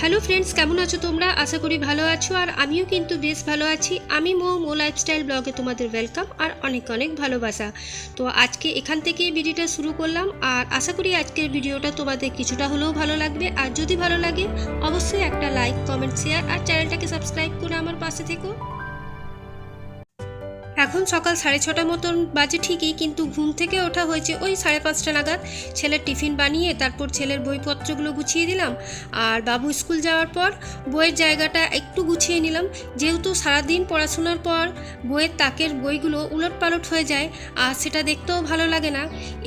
Hello friends কেমন আছো তোমরা? আশা করি ভালো আছো আর আমিও কিন্তু বেশ ভালো আছি। আমি মো মো লাইফস্টাইল ব্লগে তোমাদের ওয়েলকাম আর অনেক অনেক ভালোবাসা। তো আজকে এখান থেকে ভিডিওটা শুরু করলাম আর আশা করি আজকের ভিডিওটা তোমাদের কিছুটা হলেও ভালো লাগবে। আর যদি ভালো লাগে, অবশ্যই একটা লাইক কমেন্ট শেয়ার আর চ্যানেলটাকে সাবস্ক্রাইব করে আমার পাশে থেকো। এখন সকাল সাড়ে ছটা মতন বাজে ঠিকই, কিন্তু ঘুম থেকে ওঠা হয়েছে ওই সাড়ে পাঁচটা নাগাদ। ছেলের টিফিন বানিয়ে তারপর ছেলের বইপত্রগুলো গুছিয়ে দিলাম। আর বাবু স্কুল যাওয়ার পর বইয়ের জায়গাটা একটু গুছিয়ে নিলাম। যেহেতু সারাদিন পড়াশোনার পর বইয়ের তাকের বইগুলো উলট পালট হয়ে যায়, আর সেটা দেখতেও ভালো লাগে না।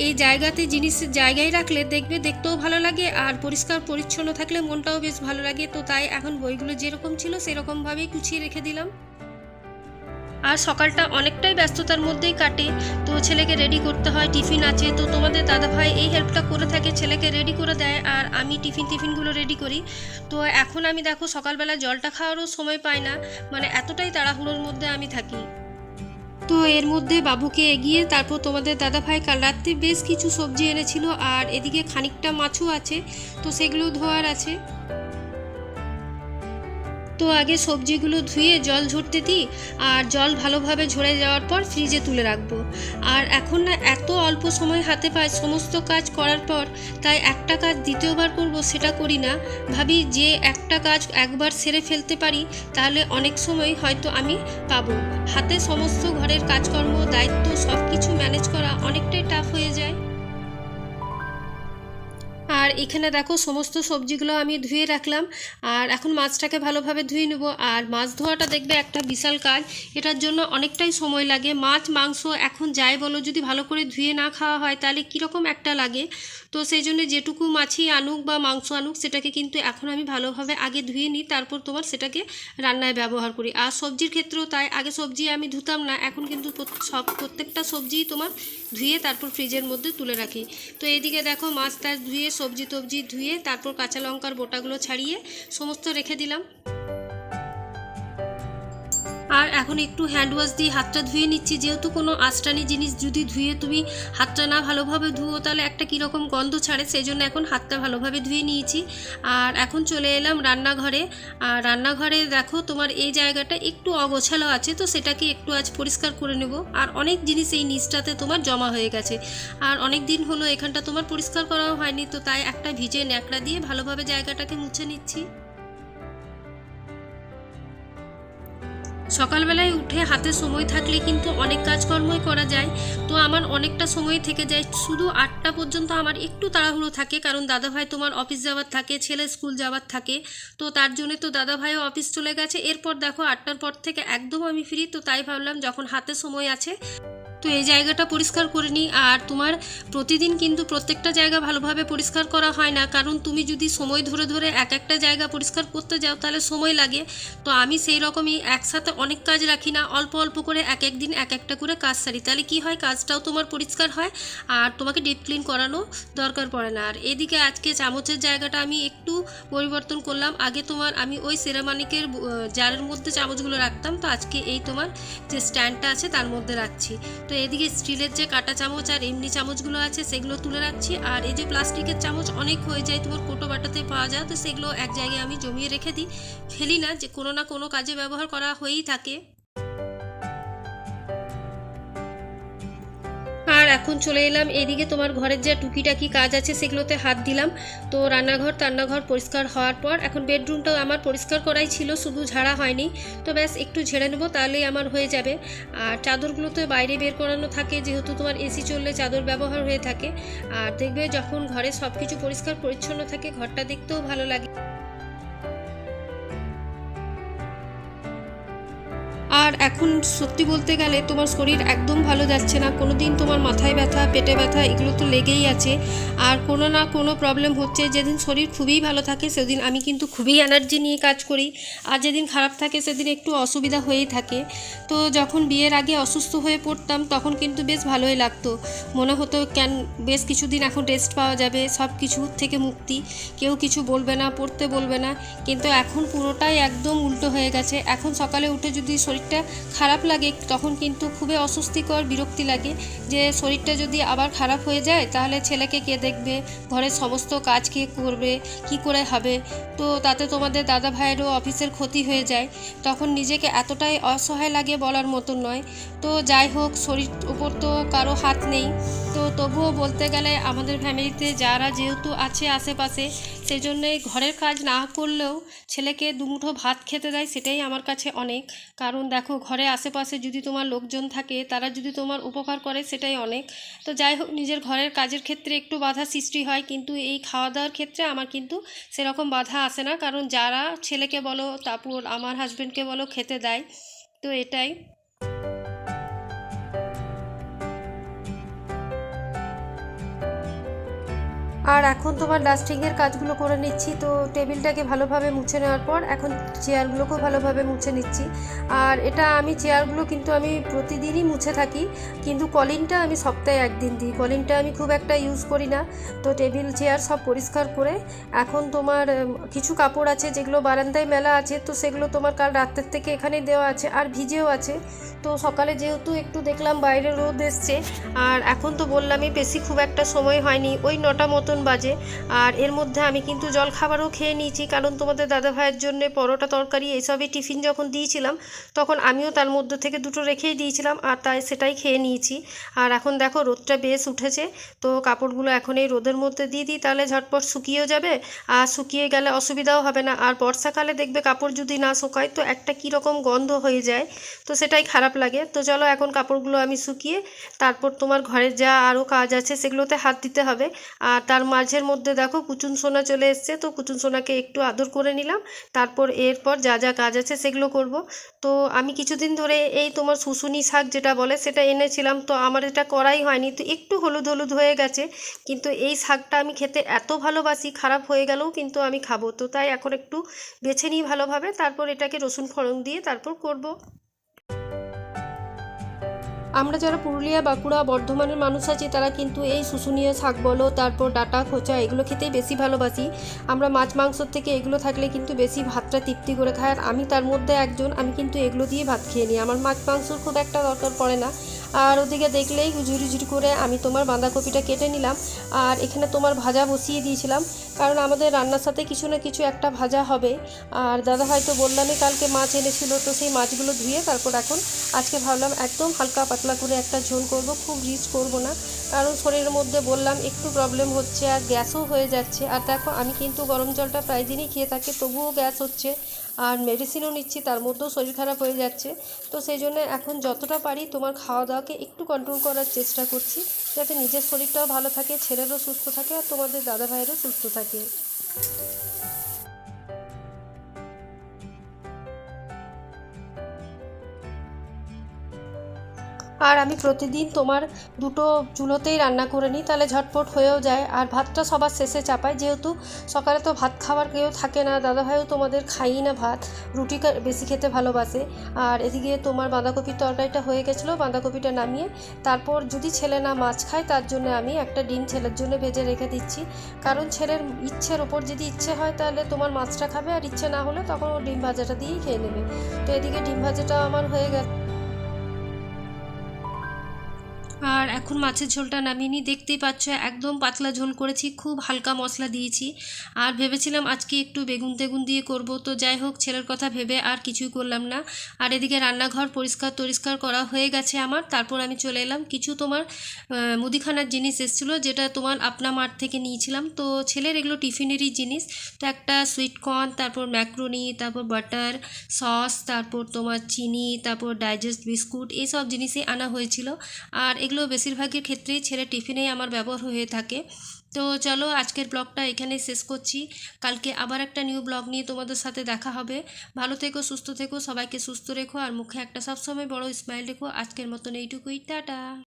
এই জায়গাতে জিনিসের জায়গায় রাখলে দেখবে দেখতেও ভালো লাগে, আর পরিষ্কার পরিচ্ছন্ন থাকলে মনটাও বেশ ভালো লাগে। তো তাই এখন বইগুলো যেরকম ছিল সেরকমভাবেই গুছিয়ে রেখে দিলাম। আর সকালটা অনেকটাই ব্যস্ততার মধ্যেই কাটে। তো ছেলেকে রেডি করতে হয়, টিফিন আছে। তো তোমাদের দাদাভাই এই হেল্পটা করে থাকে, ছেলেকে রেডি করে দেয় আর আমি টিফিন, টিফিনগুলো রেডি করি। তো এখন আমি দেখো সকালবেলা জলটা খাওয়ারও সময় পাই না মানে এতটাই তাড়াহুড়োর মধ্যে আমি থাকি। তো এর মধ্যে বাবুকে এগিয়ে তারপর তোমাদের দাদাভাই কাল রাত্রে বেশ কিছু সবজি এনেছিল আর এদিকে খানিকটা মাছও আছে, তো সেগুলো ধোয়ার আছে। তো আগে সবজিগুলো ধুয়ে জল ঝরতে দিই আর জল ভালোভাবে ঝরে যাওয়ার পর ফ্রিজে তুলে রাখব। আর এখন না এত অল্প সময় হাতে পায় সমস্ত কাজ করার পর, তাই একটা কাজ দ্বিতীয়বার করব সেটা করি না। ভাবি যে একটা কাজ একবার সেরে ফেলতে পারি, তাহলে অনেক সময় হয়তো আমি পাবো। হাতে সমস্ত ঘরের কাজকর্ম, দায়িত্ব সব কিছু ম্যানেজ করা অনেকটাই টাফ হয়ে যায়। এখানে দেখো সমস্ত সবজিগুলো আমি ধুয়ে রাখলাম, আর এখন মাছটাকে ভালোভাবে ধুয়ে নেব। আর মাছ ধোয়াটা দেখবে একটা বিশাল কাজ, এটার জন্য অনেকটাই সময় লাগে। মাছ, মাংস এখন যাই বলো, যদি ভালো করে ধুয়ে না খাওয়া হয় তাহলে কীরকম একটা লাগে? তো সেই জন্য যেটুকু মাছই আনুক বা মাংস আনুক, সেটাকে কিন্তু এখন আমি ভালোভাবে আগে ধুয়ে নিই, তারপর তোমার সেটাকে রান্নায় ব্যবহার করি। আর সবজির ক্ষেত্রেও তাই, আগে সবজি আমি ধুতাম না, এখন কিন্তু সব প্রত্যেকটা সবজিই তোমার ধুয়ে তারপর ফ্রিজের মধ্যে তুলে রাখি। তো এদিকে দেখো মাছ টাছ ধুয়ে সবজি টবজি ধুয়ে তারপর কাঁচা লঙ্কার বোটাগুলো ছাড়িয়ে সমস্ত রেখে দিলাম। আর এখন একটু হ্যান্ড ওয়াশ দিয়ে হাতটা ধুয়ে নিচ্ছি। যেহেতু কোনো আস্টানি জিনিস যদি ধুয়ে তুমি হাতটা না ভালোভাবে ধুও, তাহলে একটা কীরকম গন্ধ ছাড়ে সেই জন্য এখন হাতটা ভালোভাবে ধুয়ে নিয়েছি। আর এখন চলে এলাম রান্নাঘরে। আর রান্নাঘরে দেখো তোমার এই জায়গাটা একটু অগোছালো আছে, তো সেটাকে একটু আজ পরিষ্কার করে নেব। আর অনেক জিনিস এই নিচটাতে তোমার জমা হয়ে গেছে। আর অনেক দিন হলো এখানটা তোমার পরিষ্কার করাও হয়নি, তো তাই একটা ভিজে ন্যাকড়া দিয়ে ভালোভাবে জায়গাটাকে মুছে নিচ্ছি। সকালবেলায় উঠে হাতে সময় থাকলে কিন্তু অনেক কাজকর্মই করা যায়। তো আমার অনেকটা সময় থেকে যায়। শুধু আটটা পর্যন্ত আমার একটু তাড়াহুড়ো থাকে, কারণ দাদাভাই তোমার অফিস যাওয়ার থাকে, ছেলে স্কুল যাওয়ার থাকে। তো তার জন্যে তো দাদাভাইও অফিস চলে গেছে। এরপর দেখো আটটার পর থেকে একদম আমি ফ্রি তো তাই ভাবলাম যখন হাতে সময় আছে তো এই জায়গাটা পরিষ্কার করে নিই। আর তোমার প্রতিদিন কিন্তু প্রত্যেকটা জায়গা ভালোভাবে পরিষ্কার করা হয় না। কারণ তুমি যদি সময় ধরে ধরে এক একটা জায়গা পরিষ্কার করতে যাও, তাহলে সময় লাগে। তো আমি সেই রকমই একসাথে অনেক কাজ রাখি না। অল্প অল্প করে এক এক দিন এক একটা করে কাজ সারি। তাহলে কি হয়? কাজটাও তোমার পরিষ্কার হয়। আর তোমাকে ডিপ ক্লিন করানো দরকার পড়ে না। আর এদিকে আজকে চামচের জায়গাটা আমি একটু পরিবর্তন করলাম। আগে তোমার আমি ওই সেরামানিকের জারের মধ্যে চামচগুলো রাখতাম। তো আজকে এই তোমার যে স্ট্যান্ডটা আছে, তার মধ্যে রাখছি। তো এদিকে স্টিলের যে কাটা চামচ আর এমনি চামচগুলো আছে, সেগুলো তুলে রাখছি। আর এই যে প্লাস্টিকের চামচ অনেক হয়ে যায়, তোমার কোটো বাটাতে পাওয়া যায়, তো সেগুলো এক জায়গায় আমি জমিয়ে রেখে দিই। ফেলি না, যে কোনো না কোনো কাজে ব্যবহার করা হয়েই থাকে। এখন চলে এলাম। এদিকে তোমার ঘরের যে টুকিটাকি কাজ আছে, সেগুলোতে হাত দিলাম। তো রান্নাঘর, টান্নাঘর পরিষ্কার হওয়ার পর এখন বেডরুমটাও আমার পরিষ্কার করাই ছিল, শুধু ঝাড়া হয়নি। তো ব্যাস, একটু ঝেড়ে নেব, তাহলেই আমার হয়ে যাবে। আর চাদরগুলো তো বাইরে বের করানো থাকে, যেহেতু তোমার এসি চললে চাদর ব্যবহার হয়ে থাকে। আর দেখবে যখন ঘরে সব কিছু পরিষ্কার পরিচ্ছন্ন থাকে, ঘরটা দেখতেও ভালো লাগে। আর এখন সত্যি বলতে গেলে তোমার শরীর একদম ভালো যাচ্ছে না। কোনো দিন তোমার মাথায় ব্যথা, পেটে ব্যথা এগুলো তো লেগেই আছে। আর কোনো না কোনো প্রবলেম হচ্ছে। যেদিন শরীর খুবই ভালো থাকে সেদিন আমি কিন্তু খুবই এনার্জি নিয়ে কাজ করি। আর যেদিন খারাপ থাকে সেদিন একটু অসুবিধা হয়েই থাকে। তো যখন বিয়ের আগে অসুস্থ হয়ে পড়তাম তখন কিন্তু বেশ ভালোই লাগতো। মনে হতো, কেন, বেশ কিছুদিন এখন রেস্ট পাওয়া যাবে, সব কিছু থেকে মুক্তি। কেউ কিছু বলবে না, পড়তে বলবে না। কিন্তু এখন পুরোটাই একদম উল্টো হয়ে গেছে। এখন সকালে উঠে যদি শরীর শরীরটা খারাপ লাগে, তখন কিন্তু খুবই অস্বস্তিকর বিরক্তি লাগে। যে শরীরটা যদি আবার খারাপ হয়ে যায়, তাহলে ছেলেকে কে দেখবে? ঘরের সমস্ত কাজ কে করবে? কি করে হবে? তো তাতে তোমাদের দাদা ভাইয়েরও অফিসের ক্ষতি হয়ে যায়। তখন নিজেকে এতটাই অসহায় লাগে বলার মতো নয়। তো যাই হোক, শরীর উপর তো কারও হাত নেই। তো তবুও বলতে গেলে আমাদের ফ্যামিলিতে যারা যেহেতু আছে আশেপাশে সেই জন্যে ঘরের কাজ না করলেও ছেলেকে দুমুঠো ভাত খেতে দেয় সেটাই আমার কাছে অনেক। কারণ দেখো, ঘরে আশেপাশে যদি তোমার লোকজন থাকে, তারা যদি তোমার উপকার করে সেটাই অনেক। তো যাই হোক, নিজের ঘরের কাজের ক্ষেত্রে একটু বাধা সৃষ্টি হয়, কিন্তু এই খাওয়া দাওয়ার ক্ষেত্রে আমার কিন্তু সেরকম বাধা আসে না। কারণ যারা ছেলেকে বলো, তারপর আমার হাজব্যান্ডকে বলো, খেতে দেয়। তো এটাই। আর এখন তোমার ডাস্টিংয়ের কাজগুলো করে নিচ্ছি, তো টেবিলটাকে ভালোভাবে মুছে নেওয়ার পর এখন চেয়ারগুলোকেও ভালোভাবে মুছে নিচ্ছি। আর এটা আমি চেয়ারগুলো কিন্তু আমি প্রতিদিনই মুছে থাকি, কিন্তু কলিনটা আমি সপ্তাহে একদিন দিই। কলিনটা আমি খুব একটা ইউজ করি না, তো টেবিল চেয়ার সব পরিষ্কার করে এখন তোমার কিছু কাপড় আছে যেগুলো বারান্দায় মেলা আছে, তো সেগুলো তোমার কাল রাতের থেকে এখানে দেওয়া আছে আর ভিজেও আছে। তো সকালে যেহেতু একটু দেখলাম বাইরে রোদ এসছে, আর এখন তো বললামই বেশি খুব একটা সময় হয়নি, ওই নটা মতন বাজে। আর এর মধ্যে আমি কিন্তু জল খাবারও খেয়ে নিয়েছি, কারণ তোমাদের দাদা ভাইয়ের জন্য পরোটা, তরকারি, এইসবই টিফিন যখন দিয়েছিলাম, তখন আমিও তার মধ্যে থেকে দুটো রেখেই দিয়েছিলাম, আর তাই সেটাই খেয়ে নিয়েছি। আর এখন দেখো রোদটা বেশ উঠেছে, তো কাপড়গুলো এখন এই রোদের মধ্যে দিয়ে দিই, তাহলে ঝটপট শুকিয়েও যাবে, আর শুকিয়ে গেলে অসুবিধাও হবে না। আর বর্ষাকালে দেখবে কাপড় যদি না শুকায়, তো একটা কীরকম গন্ধ হয়ে যায়, তো সেটাই খারাপ লাগে। তো চলো এখন কাপড়গুলো আমি শুকিয়ে, তারপর তোমার ঘরের যা আরও কাজ আছে সেগুলোতে হাত দিতে হবে, আর তার মাঝের মধ্যে দেখো কুচুন সোনা চলে এসছে, তো কুচুন সোনাকে একটু আদর করে নিলাম। তারপর এরপর যা যা কাজ আছে সেগুলো করব। তো আমি কিছুদিন ধরে এই তোমার শুশুনি শাক যেটা বলে সেটা এনেছিলাম, তো আমার এটা করাই হয়নি। তো একটু হলুদ হলুদ হয়ে গেছে, কিন্তু এই শাকটা আমি খেতে এত ভালোবাসি, খারাপ হয়ে গেলেও কিন্তু আমি খাব। তো তাই এখন একটু বেছে নিই ভালোভাবে, তারপর এটাকে রসুন ফোড়ন দিয়ে তারপর করব। আমরা যারা পুরুলিয়া, বাঁকুড়া, বর্ধমানের মানুষ আছি, তারা কিন্তু এই শুশুনিয়া শাক বলো, তারপর ডাটা, খোঁচা, এগুলো খেতেই বেশি ভালোবাসি। আমরা মাছ মাংসর থেকে এগুলো থাকলে কিন্তু বেশি ভাতটা তৃপ্তি করে খাই। আর আমি তার মধ্যে একজন, আমি কিন্তু এগুলো দিয়ে ভাত খেয়ে নিই। আমার মাছ, মাংসর খুব একটা দরকার পড়ে না। আর ওদিকে দেখলেই ঝুড়ি ঝুড়ি করে আমি তোমার বাঁধাকপিটা কেটে নিলাম আর এখানে তোমার ভাজা বসিয়ে দিয়েছিলাম। কারণ আমাদের রান্নার সাথে কিছু না কিছু একটা ভাজা হবে। আর দাদা হয়তো বললামই কালকে মাছ এনেছিল, তো সেই মাছগুলো ধুয়ে তারপর এখন আজকে ভাবলাম একদম হালকা পাতলা করে একটা ঝোল করব, খুব রিচ করব না। কারণ শরীরের মধ্যে বললাম একটু প্রবলেম হচ্ছে আর গ্যাসও হয়ে যাচ্ছে। আর দেখো আমি কিন্তু গরম জলটা প্রায় দিনই খেয়ে থাকি, তবুও গ্যাস হচ্ছে। আর মেডিসিনও নিচ্ছি, তার মধ্যেও শরীর খারাপ হয়ে যাচ্ছে। তো সেই জন্য এখন যতটা পারি তোমার খাওয়া দাওয়াকে একটু কন্ট্রোল করার চেষ্টা করছি, যাতে নিজের শরীরটাও ভালো থাকে, ছেলেরও সুস্থ থাকে আর তোমাদের দাদা ভাইয়েরও সুস্থ থাকে। আর আমি প্রতিদিন তোমার দুটো চুলোতেই রান্না করে নিই, তাহলে ঝটপট হয়েও যায়। আর ভাতটা সবার শেষে চাপাই, যেহেতু সকালে তো ভাত খাবার কেউ থাকে না, দাদাভাইও তোমাদের খাই না ভাত, রুটি বেশি খেতে ভালোবাসে। আর এদিকে তোমার বাঁধাকপির তরকারিটা হয়ে গেছিল, বাঁধাকপিটা নামিয়ে তারপর যদি ছেলে না মাছ খায়, তার জন্য আমি একটা ডিম ছেলের জন্য ভেজে রেখে দিচ্ছি। কারণ ছেলের ইচ্ছের ওপর যদি ইচ্ছে হয়, তাহলে তোমার মাছটা খাবে, আর ইচ্ছে না হলে তখন ও ডিম ভাজাটা দিয়েই খেয়ে নেবে। তো এদিকে ডিম ভাজাটা আমার হয়ে গেছে। আর এখন মাছের ঝোলটা নামিয়ে নিই দেখতেই পাচ্ছ, একদম পাতলা ঝোল করেছি, খুব হালকা মশলা দিয়েছি। আর ভেবেছিলাম আজকে একটু বেগুন তেগুন দিয়ে করব, তো যাই হোক, ছেলের কথা ভেবে আর কিছুই করলাম না। আর এদিকে রান্নাঘর পরিষ্কার টরিষ্কার করা হয়ে গেছে আমার, তারপর আমি চলে এলাম। কিছু তোমার মুদিখানার জিনিস এসেছিল, যেটা তোমার আপনা মাঠ থেকে নিয়েছিলাম। তো ছেলের এগুলো টিফিনেরই জিনিস, তো একটা সুইট কর্ন তারপর ম্যাক্রোনি তারপর বাটার সস তারপর তোমার চিনি, তারপর ডাইজেস্ট বিস্কুট এইসব জিনিসই আনা হয়েছিল। আর এগুলো বেশিরভাগের ক্ষেত্রেই ছেলে টিফিনেই আমার ব্যবহার হয়ে থাকে। তো চলো আজকের ব্লগটা এখানেই শেষ করছি। কালকে আবার একটা নিউ ব্লগ নিয়ে তোমাদের সাথে দেখা হবে। ভালো থেকো, সুস্থ থেকো, সবাইকে সুস্থ রেখো আর মুখে একটা সবসময় বড় স্মাইল রেখো। আজকের মতন এইটুকুই। টাটা!